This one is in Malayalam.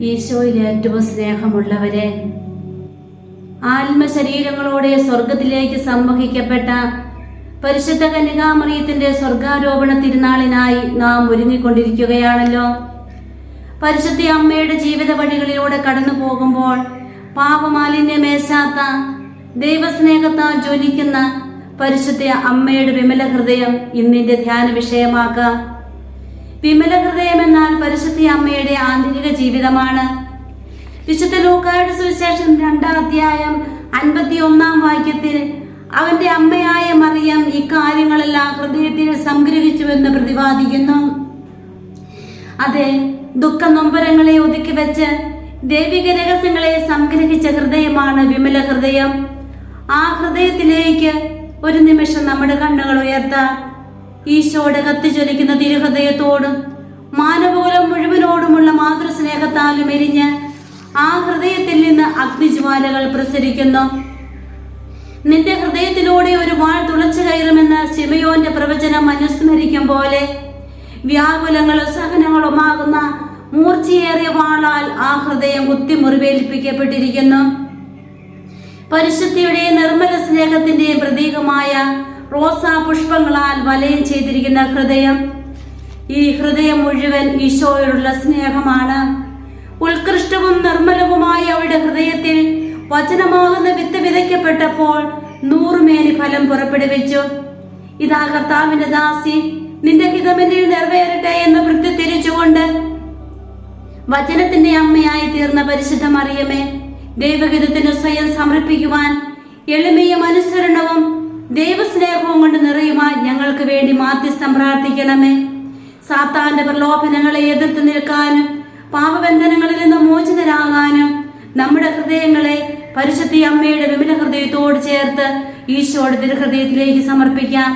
ഈശോയിൽ ഏറ്റവും സ്നേഹമുള്ളവരെ ആത്മശരീരങ്ങളോടെ സ്വർഗത്തിലേക്ക് സംവഹിക്കപ്പെട്ട പരിശുദ്ധ കന്യകാമറിയത്തിന്റെ സ്വർഗാരോപണ തിരുനാളിനായി നാം ഒരുങ്ങിക്കൊണ്ടിരിക്കുകയാണല്ലോ. പരിശുദ്ധ അമ്മയുടെ ജീവിത വഴികളിലൂടെ കടന്നു പോകുമ്പോൾ പാപമാലിന്യമേശാത്ത ദൈവസ്നേഹത്താൽ ജ്വലിക്കുന്ന പരിശുദ്ധ അമ്മയുടെ വിമല ഹൃദയം ഇന്നിന്റെ ധ്യാന വിഷയമാക്കാം വിമല ഹൃദയം എന്നാൽ പരിശുദ്ധി അമ്മയുടെ ആന്തരിക ജീവിതമാണ്. വിശുദ്ധ ലൂക്കായുടെ സുവിശേഷം രണ്ടാം അധ്യായം അൻപത്തി ഒന്നാം വാക്യത്തിൽ അവന്റെ അമ്മയായ മറിയം ഇക്കാര്യങ്ങളെല്ലാം ഹൃദയത്തിൽ സംഗ്രഹിച്ചുവെന്ന് പ്രതിപാദിക്കുന്നു. അതെ ദുഃഖ നൊമ്പരങ്ങളെ ഒതുക്കി വെച്ച് ദൈവിക രഹസ്യങ്ങളെ സംഗ്രഹിച്ച ഹൃദയമാണ് വിമല ഹൃദയം ആ ഹൃദയത്തിലേക്ക് ഒരു നിമിഷം നമ്മുടെ കണ്ണുകൾ ഉയർത്താം. ഈശോയുടെ കത്തിച്ചൊലിക്കുന്ന തിരുഹൃദയത്തോടും മാനവകുലം മുഴുവനോടുമുള്ള മാതൃസ്നേഹത്താലും എരിഞ്ഞ് ആ ഹൃദയത്തിൽ നിന്ന് അഗ്നിജ്വാലകൾ പ്രസരിക്കുന്നു. നിന്റെ ഹൃദയത്തിലൂടെ ഒരു വാൾ തുളച്ചു കയറുമെന്ന് ശിമയോന്റെ പ്രവചനം അനുസ്മരിക്കും പോലെ വ്യാകുലങ്ങളും സഹനങ്ങളുമാകുന്ന മൂർച്ചയേറിയ വാളാൽ ആ ഹൃദയം കുത്തിമുറിവേൽപ്പിക്കപ്പെട്ടിരിക്കുന്നു. പരിശുദ്ധിയുടെയും നിർമ്മല സ്നേഹത്തിന്റെയും പ്രതീകമായ റോസാ പുഷ്പങ്ങളാൽ വലയം ചെയ്തിരിക്കുന്ന ഹൃദയം. ഈ ഹൃദയം മുഴുവൻ ഈശോയോടുള്ള സ്നേഹമാണ്. ഉത്കൃഷ്ടവും നിർമ്മലവുമായി അവളുടെ ഹൃദയത്തിൽ വചനമാകുന്ന വിത്ത് വിതയ്ക്കപ്പെട്ടപ്പോൾ നൂറുമേനി ഫലം പുറപ്പെടുവിച്ചു. ഇതാ കർത്താവിന്റെ ദാസി നിന്റെ ഹിതമെന്നിൽ നിറവേറട്ടെ എന്ന് പ്രത്യുത്തിരിച്ചുകൊണ്ട് വചനത്തിന്റെ അമ്മയായി തീർന്ന പരിശുദ്ധ മറിയമേ ദൈവഹിതത്തിന് സ്വയം സമർപ്പിക്കുവാൻ എളിമയും അനുസരണവും ദൈവസ്നേഹവും കൊണ്ട് നിറയുവാൻ ഞങ്ങൾക്ക് വേണ്ടി മാധ്യസ്ഥം പ്രാർത്ഥിക്കണമേ. സാത്താന്റെ പ്രലോഭനങ്ങളെ എതിർത്ത് നിൽക്കാനും പാപബന്ധനങ്ങളിൽ നിന്ന് മോചിതരാകാനും നമ്മുടെ ഹൃദയങ്ങളെ പരിശുദ്ധി അമ്മയുടെ വിമല ഹൃദയത്തോട് ചേർത്ത് ഈശോയുടെ തിരുഹൃദയത്തിലേക്ക് സമർപ്പിക്കാം.